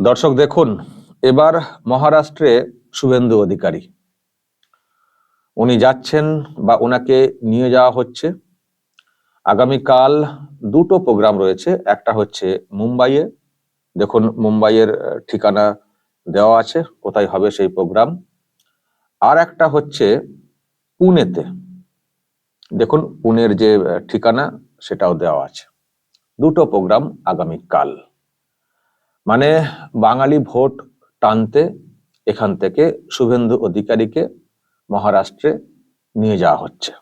দর্শক, দেখুন, এবার মহারাষ্ট্রে শুভেন্দু অধিকারী। উনি যাচ্ছেন বা ওনাকে নিয়ে যাওয়া হচ্ছে। আগামীকাল দুটো প্রোগ্রাম রয়েছে। একটা হচ্ছে মুম্বাইয়ে। দেখুন, মুম্বাইয়ের ঠিকানা দেওয়া আছে, কোথায় হবে সেই প্রোগ্রাম। আর একটা হচ্ছে পুনেতে। দেখুন, পুনের যে ঠিকানা, সেটাও দেওয়া আছে। দুটো প্রোগ্রাম আগামীকাল। মানে বাঙালি ভোট টানতে এখান থেকে শুভেন্দু অধিকারীকে মহারাষ্ট্রে নিয়ে যাওয়া হচ্ছে।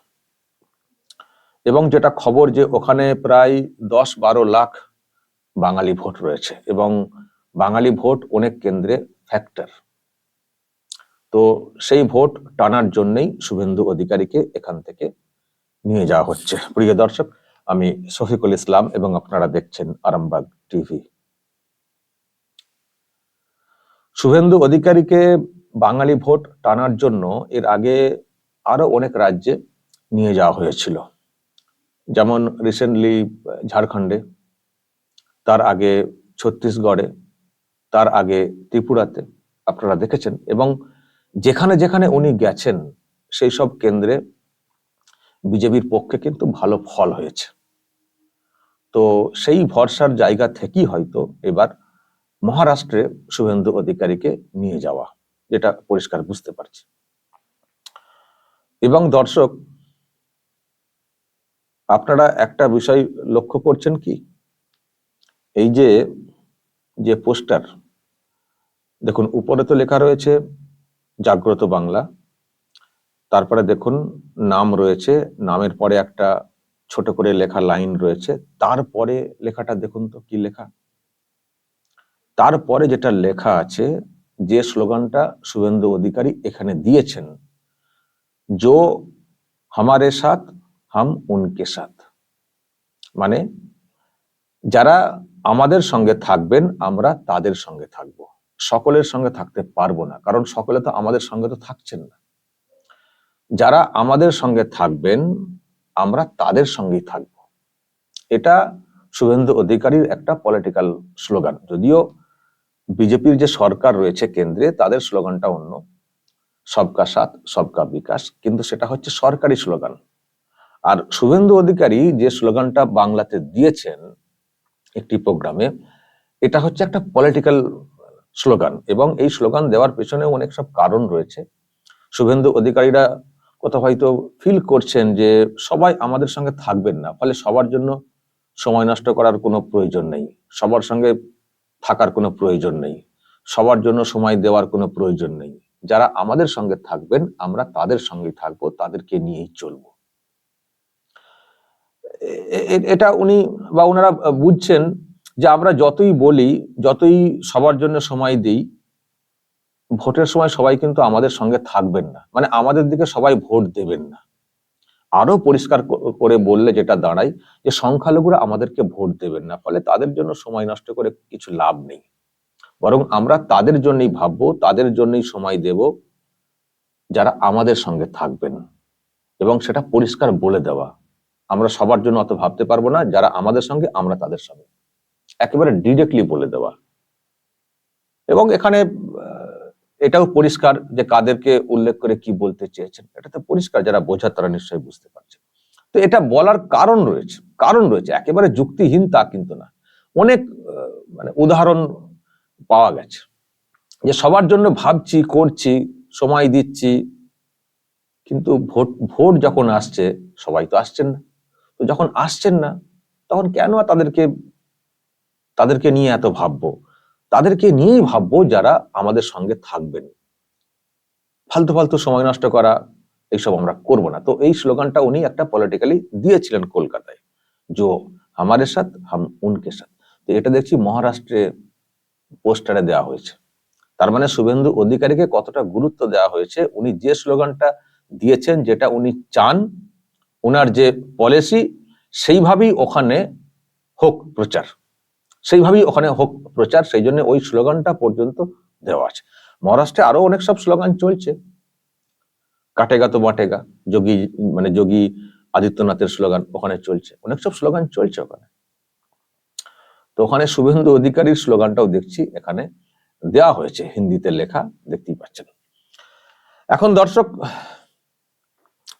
এবং যেটা খবর যে ওখানে প্রায় দশ বারো লাখ বাঙালি ভোট রয়েছে এবং বাঙালি ভোট অনেক কেন্দ্রে ফ্যাক্টর তো সেই ভোট টানার জন্যই শুভেন্দু অধিকারীকে এখান থেকে নিয়ে যাওয়া হচ্ছে। প্রিয় দর্শক, আমি শফিকুল ইসলাম এবং আপনারা দেখছেন আরামবাগ টিভি। শুভেন্দু অধিকারীকে বাঙালি ভোট টানার জন্য এর আগে আরও অনেক রাজ্যে নিয়ে যাওয়া হয়েছিল। যেমন রিসেন্টলি ঝাড়খণ্ডে, তার আগে ছত্তিশগড়ে, তার আগে ত্রিপুরাতে, আপনারা দেখেছেন। এবং যেখানে যেখানে উনি গেছেন, সেই সব কেন্দ্রে বিজেপির পক্ষে কিন্তু ভালো ফল হয়েছে। তো সেই ভরসার জায়গা থেকেই হয়তো এবার মহারাষ্ট্রে শুভেন্দু অধিকারীকে নিয়ে যাওয়া, যেটা পরিষ্কার বুঝতে পারছি। এবং দর্শক, আপনারা একটা বিষয় লক্ষ্য করছেন কি? এই যে যে পোস্টার, দেখুন, উপরে তো লেখা রয়েছে জাগ্রত বাংলা, তারপরে দেখুন, নাম রয়েছে, নামের পরে একটা ছোট করে লেখা লাইন রয়েছে, তারপরে লেখাটা দেখুন তো কি লেখা? তারপরে যেটা লেখা আছে, যে স্লোগানটা শুভেন্দু অধিকারী এখানে দিয়েছেন, জো হামারে সাথ, হাম উনকে সাথ। মানে যারা আমাদের সঙ্গে থাকবেন, আমরা তাদের সঙ্গে থাকব। সকলের সঙ্গে থাকতে পারব না, কারণ সকলে তো আমাদের সঙ্গে তো থাকছেন না। যারা আমাদের সঙ্গে থাকবেন, আমরা তাদের সঙ্গেই থাকব। এটা শুভেন্দু অধিকারীর একটা পলিটিক্যাল স্লোগান যদিও বিজেপির যে সরকার রয়েছে কেন্দ্রে, তাদের স্লোগানটা অন্য। সবকা সাথ, সবকা বিকাশ। কিন্তু সেটা হচ্ছে সরকারি স্লোগান। আর শুভেন্দু অধিকারী যে স্লোগানটা বাংলাতে দিয়েছেন একটি প্রোগ্রামে, এটা হচ্ছে একটা পলিটিক্যাল স্লোগান। এবং এই স্লোগান দেওয়ার পেছনেও অনেক সব কারণ রয়েছে। শুভেন্দু অধিকারীরা কোথাও হয়তো ফিল করছেন যে সবাই আমাদের সঙ্গে থাকবেন না। ফলে সবার জন্য সময় নষ্ট করার কোনো প্রয়োজন নেই। সবার সঙ্গে থাকার কোনো প্রয়োজন নেই। সবার জন্য সময় দেওয়ার কোনো প্রয়োজন নেই। যারা আমাদের সঙ্গে থাকবেন, আমরা তাদের সঙ্গে থাকব, তাদেরকে নিয়েই চলবো। এটা উনি বা ওনারা বুঝছেন যে আমরা যতই বলি, যতই সবার জন্য সময় দিই, ভোটের সময় সবাই কিন্তু আমাদের সঙ্গে থাকবেন না। মানে আমাদের দিকে সবাই ভোট দেবেন না। আরও পরিষ্কার করে বললে যেটা দাঁড়ায় যে সংখ্যালঘুরা আমাদেরকে ভোট দেবেন না, ফলে তাদের জন্য সময় নষ্ট করে কিছু লাভ নেই। বরং আমরা তাদের জন্যই ভাববো, তাদের জন্যই সময় দেব, যারা আমাদের সঙ্গে থাকবেন। এবং সেটা পরিষ্কার বলে দেওয়া। আমরা সবার জন্য অত ভাবতে পারব না, যারা আমাদের সঙ্গে, আমরা তাদের সঙ্গে। একেবারে ডিরেক্টলি বলে দেওয়া। এবং এখানে এটাও পরিষ্কার যে কাদেরকে উল্লেখ করে কি বলতে চেয়েছেন। এটা তো পরিষ্কার, যারা বোঝার তারা নিশ্চয়ই বুঝতে পারছে তো এটা বলার কারণ রয়েছে কারণ রয়েছে, একেবারে যুক্তিহীন তা কিন্তু না। অনেক মানে উদাহরণ পাওয়া গেছে। যে সবার জন্য ভাবছি, করছি, সময় দিচ্ছি, কিন্তু ভোট ভোট যখন আসছে, সবাই তো আসছেন না। তো যখন আসছেন না, তখন কেন তাদেরকে তাদেরকে নিয়ে এত ভাববো? তাদেরকে নিয়েই ভাববো যারা আমাদের সঙ্গে থাকবেন। ফালতু ফালতু সময় নষ্ট করা, এইসব আমরা করব না। তো এই স্লোগানটা উনি একটা পলিটিক্যালি দিয়েছিলেন কলকাতায়, জো আমাদের সাথ, হাম উনকে সাথ। তো এটা দেখছি মহারাষ্ট্রে পোস্টারে দেওয়া হয়েছে। তার মানে শুভেন্দু অধিকারীকে কতটা গুরুত্ব দেওয়া হয়েছে, উনি যে স্লোগানটা দিয়েছেন, যেটা উনি চান ওনার যে পলিসি সেইভাবেই ওখানে হোক প্রচার। সেইভাবেই ওখানে হোক প্রচার, সেই জন্য ওই স্লোগানটা পর্যন্ত দেওয়া আছে। মহারাষ্ট্রে আরও অনেক সব স্লোগান চলছে। কাটেগা তো বাটেগা, যোগী মানে যোগী আদিত্যনাথের স্লোগান ওখানে চলছে। অনেক সব স্লোগান চলছে ওখানে। তো ওখানে শুভেন্দু অধিকারীর স্লোগানটাও দেখছি, এখানে দেওয়া হয়েছে, হিন্দিতে লেখা, দেখতেই পাচ্ছেন। এখন দর্শক,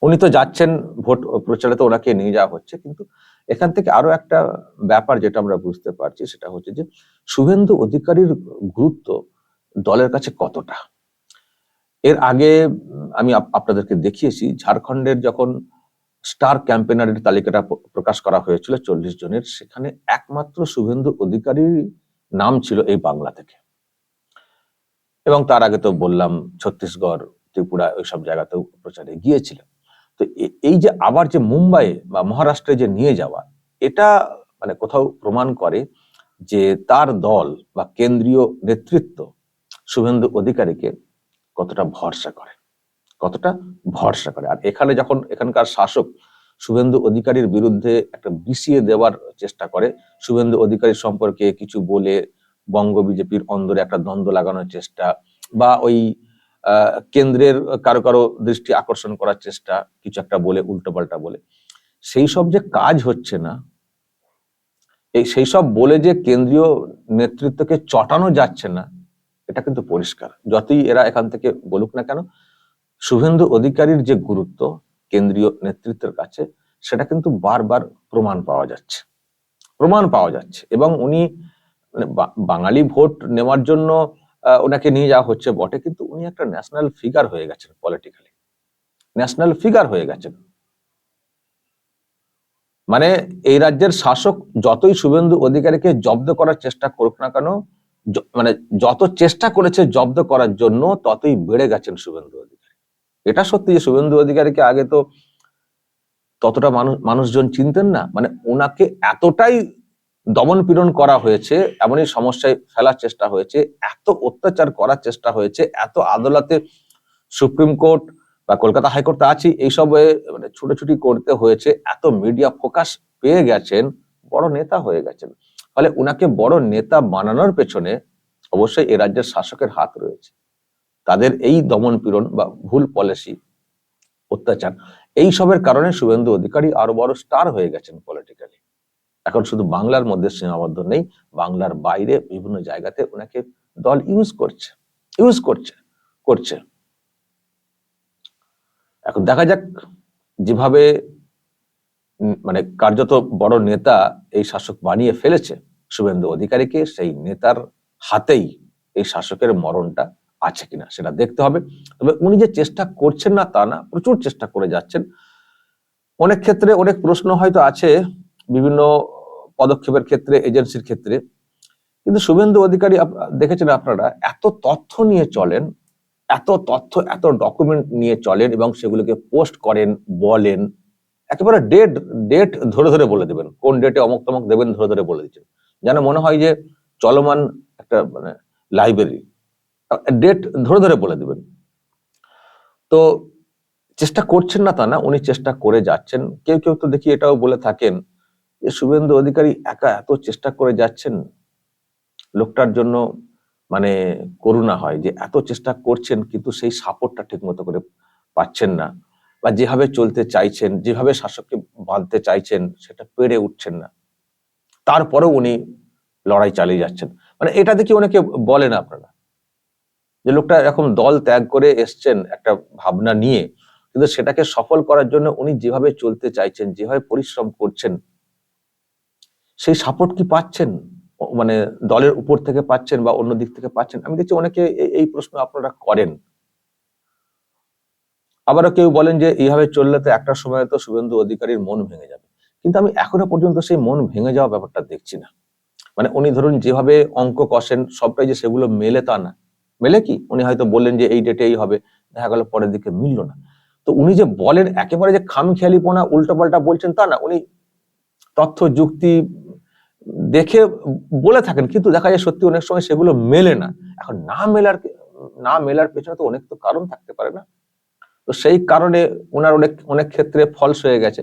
উনি তো যাচ্ছেন, ভোট প্রচারে তো ওনাকে নিয়ে যাওয়া হচ্ছে, কিন্তু এখান থেকে আরও একটা ব্যাপার যেটা আমরা বুঝতে পারছি সেটা হচ্ছে যে শুভেন্দু অধিকারীর গুরুত্ব দলের কাছে কতটা? এর আগে আমি আপনাদেরকে দেখিয়েছি, ঝাড়খণ্ডের যখন স্টার ক্যাম্পেনারের তালিকাটা প্রকাশ করা হয়েছিল চল্লিশ জনের, সেখানে একমাত্র শুভেন্দু অধিকারীর নাম ছিল এই বাংলা থেকে। এবং তার আগে তো বললাম, ছত্তিশগড়, ত্রিপুরা, ওইসব জায়গাতেও প্রচারে গিয়েছিলেন তো এই যে আবার যে মুম্বাই বা মহারাষ্ট্রে যে নিয়ে যাওয়া, এটা মানে কোথাও প্রমাণ করে যে তার দল বা কেন্দ্রীয় নেতৃত্ব শুভেন্দু অধিকারীকে কতটা ভরসা করে, কতটা ভরসা করে। আর এখানে যখন এখানকার শাসক শুভেন্দু অধিকারীর বিরুদ্ধে একটা বিসিয়ে দেওয়ার চেষ্টা করে, শুভেন্দু অধিকারী সম্পর্কে কিছু বলে বঙ্গ বিজেপির অন্দরে একটা দ্বন্দ্ব লাগানোর চেষ্টা বা ওই কেন্দ্রের কারও কারও দৃষ্টি আকর্ষণ করার চেষ্টা, কিছু একটা বলে উল্টোপাল্টা বলে। সেই সব যে কাজ হচ্ছে না, এই সেই সব বলে যে কেন্দ্রীয় নেতৃত্বকে চটানো যাচ্ছে না, এটা কিন্তু পরিষ্কার। যতই এরা এখান থেকে বলুক না কেন, শুভেন্দু অধিকারীর যে গুরুত্ব কেন্দ্রীয় নেতৃত্বের কাছে, সেটা কিন্তু বারবার প্রমাণ পাওয়া যাচ্ছে। প্রমাণ পাওয়া যাচ্ছে। এবং উনি মানে বাঙালি ভোট নেওয়ার জন্য ওনাকে নিয়ে যাওয়া হচ্ছে বটে, কিন্তু উনি একটা ন্যাশনাল ফিগার হয়ে গেছেন পলিটিক্যালি ন্যাশনাল ফিগার হয়ে গেছেন। মানে এই রাজ্যের শাসক যতই শুভেন্দু অধিকারীকে জব্দ করার চেষ্টা করুক না কেন মানে যত চেষ্টা করেছে জব্দ করার জন্য, ততই বেড়ে গেছেন শুভেন্দু অধিকারী। এটা সত্যি যে শুভেন্দু অধিকারীকে আগে তো ততটা মানুষ মানুষজন চিনতেন না। মানে ওনাকে এতটাই দমন পীড়ন করা হয়েছে, এমনই সমস্যায় ফেলার চেষ্টা হয়েছে, এত অত্যাচার করার চেষ্টা হয়েছে, এত আদালতে সুপ্রিম কোর্ট বা কলকাতা হাইকোর্ট আছি এইসব মানে ছুটোছুটি করতে হয়েছে, এত মিডিয়া ফোকাস পেয়ে গেছেন, বড় নেতা হয়ে গেছেন। ফলে উনাকে বড় নেতা বানানোর পেছনে অবশ্যই এ রাজ্যের শাসকের হাত রয়েছে। তাদের এই দমন পীড়ন বা ভুল পলিসি অত্যাচার এই সবের কারণে শুভেন্দু অধিকারী আরও বড় স্টার হয়ে গেছেন পলিটিক্যালি এখন শুধু বাংলার মধ্যে সীমাবদ্ধ নেই, বাংলার বাইরে বিভিন্ন জায়গাতে ওনাকে দল ইউজ করছে ইউজ করছে করছে। এখন দেখা যাক যেভাবে মানে কার্যত বড় নেতা এই শাসক বানিয়ে ফেলেছে, শুভেন্দু অধিকারীকে, সেই নেতার হাতেই এই শাসকের মরণটা আছে কিনা সেটা দেখতে হবে। তবে উনি যে চেষ্টা করছেন না তা না, প্রচুর চেষ্টা করে যাচ্ছেন। অনেক ক্ষেত্রে অনেক প্রশ্ন হয়তো আছে, বিভিন্ন পদক্ষেপের ক্ষেত্রে এজেন্সির ক্ষেত্রে। কিন্তু শুভেন্দু অধিকারী দেখেছেন আপনারা, এত তথ্য নিয়ে চলেন, এত তথ্য, এত ডকুমেন্ট নিয়ে চলেন এবং সেগুলোকে পোস্ট করেন, বলেন, একেবারে ডেট ডেট ধরে ধরে বলে দেবেন, কোন ডেটে অমুক তমক দেবেন ধরে ধরে বলে দিচ্ছেন। যেন মনে হয় যে চলমান একটা মানে লাইব্রেরি ডেট ধরে ধরে বলে দেবেন। তো চেষ্টা করছেন না তা না, উনি চেষ্টা করে যাচ্ছেন। কেউ কেউ তো দেখি এটাও বলে থাকেন যে শুভেন্দু অধিকারী একা এত চেষ্টা করে যাচ্ছেন, লোকটার জন্য মানে করুণা হয় যে এত চেষ্টা করছেন কিন্তু সেই সাপোর্টটা ঠিক মতো করে পাচ্ছেন না বা যেভাবে চলতে চাইছেন, যেভাবে শাসককে বাঁধতে চাইছেন সেটা পেরে উঠছেন না। তারপরেও উনি লড়াই চালিয়ে যাচ্ছেন। মানে এটা দেখি অনেকে বলেন আপনারা? যে লোকটা এরকম দল ত্যাগ করে এসছেন একটা ভাবনা নিয়ে, কিন্তু সেটাকে সফল করার জন্য উনি যেভাবে চলতে চাইছেন, যেভাবে পরিশ্রম করছেন সেই সাপোর্ট কি পাচ্ছেন? মানে দলের উপর থেকে পাচ্ছেন বা অন্য দিক থেকে পাচ্ছেন? আমি দেখছি অনেকে এই প্রশ্ন আপনারা করেন। আবারও কেউ বলেন যে, এইভাবে চললে তো একটা সময় তো শুভেন্দু অধিকারীর মন ভেঙে যাবে। কিন্তু আমি এখনও পর্যন্ত সেই মন ভেঙে যাওয়া ব্যাপারটা দেখছি না। মানে উনি ধরুন যেভাবে অঙ্ক কষেন, সবটাই যে সেগুলো মেলে তা না। মেলে কি? উনি হয়তো বললেন যে, এই ডেটে এই হবে। দেখা গেল পরের দিকে মিললো না। তো উনি যে বলেন, একেবারে যে খামখেয়ালিপনা, উল্টোপাল্টা বলছেন তা না। উনি তথ্য যুক্তি দেখে বলে থাকেন, কিন্তু দেখা যায় সত্যি অনেক সময় সেগুলো মেলে না। এখন না মেলার না মেলার পেছনে তো অনেক তো কারণ থাকতে পারে না। তো সেই কারণে ওনার অনেক অনেক ক্ষেত্রে ফলস হয়ে গেছে।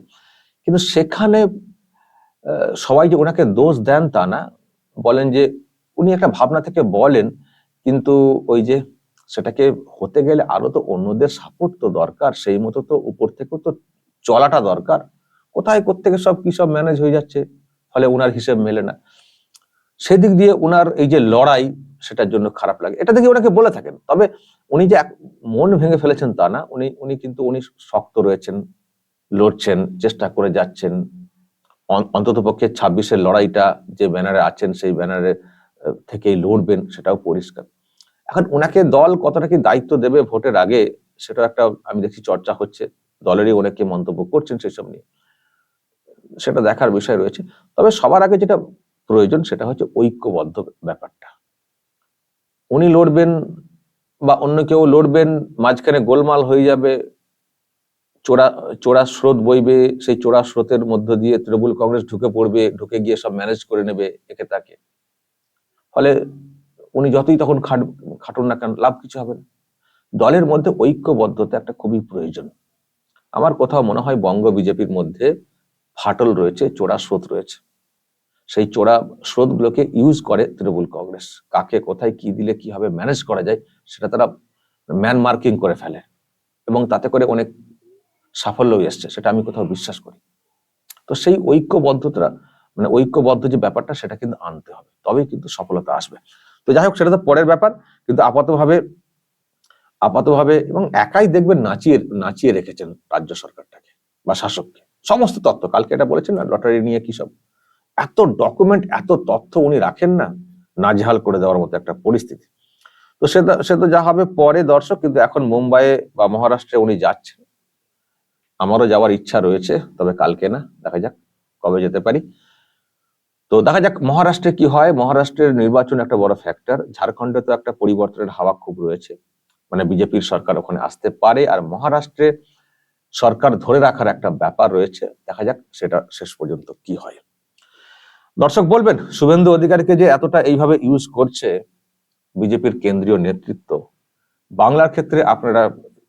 কিন্তু সেখানে সবাই যে ওনাকে দোষ দেন তা না। বলেন যে, উনি একটা ভাবনা থেকে বলেন, কিন্তু ওই যে সেটাকে হতে গেলে আরও তো অন্যদের সাপোর্ট তো দরকার। সেই মতো তো উপর থেকেও তো চলাটা দরকার। কোথায়, কোত্থেকে সব কি সব ম্যানেজ হয়ে যাচ্ছে? ফলে উনার হিসেব মেলে না। সেদিক দিয়ে উনার এই যে লড়াই, সেটার জন্য খারাপ লাগে। এটা দেখে ওনাকে বলে থাকেন। তবে উনি যে মন ভেঙে ফেলেছেন তা না। উনি উনি কিন্তু উনি শক্ত রয়েছেন, লড়ছেন, চেষ্টা করে যাচ্ছেন। অন্তত পক্ষে ছাব্বিশের লড়াইটা যে ব্যানারে আছেন, সেই ব্যানারে থেকেই লড়বেন, সেটাও পরিষ্কার। এখন ওনাকে দল কতটা কি দায়িত্ব দেবে ভোটের আগে সেটা একটা আমি দেখছি চর্চা হচ্ছে। দলেরই অনেকে মন্তব্য করছেন সেসব নিয়ে। সেটা দেখার বিষয় রয়েছে। তবে সবার আগে যেটা প্রয়োজন সেটা হচ্ছে ঐক্যবদ্ধ ব্যাপারটা। উনি লড়বেন বা অন্য কেউ লড়বেন, মাঝখানে গোলমাল হয়ে যাবে, চোরা চোরা স্রোত বইবে, সেই চোরা স্রোতের মধ্য দিয়ে তৃণমূল কংগ্রেস ঢুকে পড়বে, ঢুকে গিয়ে সব ম্যানেজ করে নেবে একে তাকে। ফলে উনি যতই তখন খাট, খাটুন না কেন, লাভ কিছু হবে না। দলের মধ্যে ঐক্যবদ্ধতা একটা খুবই প্রয়োজন। আমার কোথাও মনে হয় বঙ্গ বিজেপির মধ্যে ফাটল রয়েছে, চোরা স্রোত রয়েছে। সেই চোরা স্রোতগুলোকে ইউজ করে তৃণমূল কংগ্রেস। কাকে, কোথায়, কি দিলে কীভাবে ম্যানেজ করা যায়, সেটা তারা ম্যান মার্কিং করে ফেলে। এবং তাতে করে অনেক সাফল্য এসছে, সেটা আমি কোথাও বিশ্বাস করি। তো সেই ঐক্যবদ্ধতা মানে ঐক্যবদ্ধ যে ব্যাপারটা, সেটা কিন্তু আনতে হবে। তবেই কিন্তু সফলতা আসবে। তো যাই হোক, সেটা তো পরের ব্যাপার। কিন্তু আপাতভাবে আপাতভাবে এবং একাই দেখবেন নাচিয়ে নাচিয়ে রেখেছেন রাজ্য সরকারটাকে বা শাসককে। সমস্ত তথ্য কালকে এটা বলেছেন না, লটারি নিয়ে কি সব? এত ডকুমেন্ট এত তথ্য উনি রাখেন না, নাজেহাল করে দেওয়ার মতো একটা পরিস্থিতি। তো সে সে তো যা হবে পরে দর্শক, কিন্তু এখন মুম্বাইয়ে বা মহারাষ্ট্রে উনি যাচ্ছেন। আমারও যাওয়ার ইচ্ছা রয়েছে, তবে কালকে না, দেখা যাক কবে যেতে পারি। তো দেখা যাক মহারাষ্ট্রে কি হয়। মহারাষ্ট্রের নির্বাচন একটা বড় ফ্যাক্টর ঝাড়খণ্ডে তো একটা পরিবর্তনের হাওয়া খুব রয়েছে। মানে বিজেপির সরকার ওখানে আসতে পারে, আর মহারাষ্ট্রে সরকার ধরে রাখার একটা ব্যাপার রয়েছে। দেখা যাক সেটা শেষ পর্যন্ত কি হয়। দর্শক বলবেন, শুভেন্দু অধিকারীকে যে এতটা এইভাবে ইউজ করছে বিজেপির কেন্দ্রীয় নেতৃত্ব, বাংলার ক্ষেত্রে আপনারা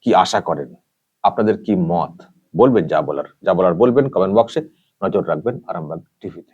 কি আশা করেন? আপনাদের কি মত? বলবেন যা বলার যা বলার বলবেন কমেন্ট বক্সে নজর রাখবেন আরামবাগ টিভিতে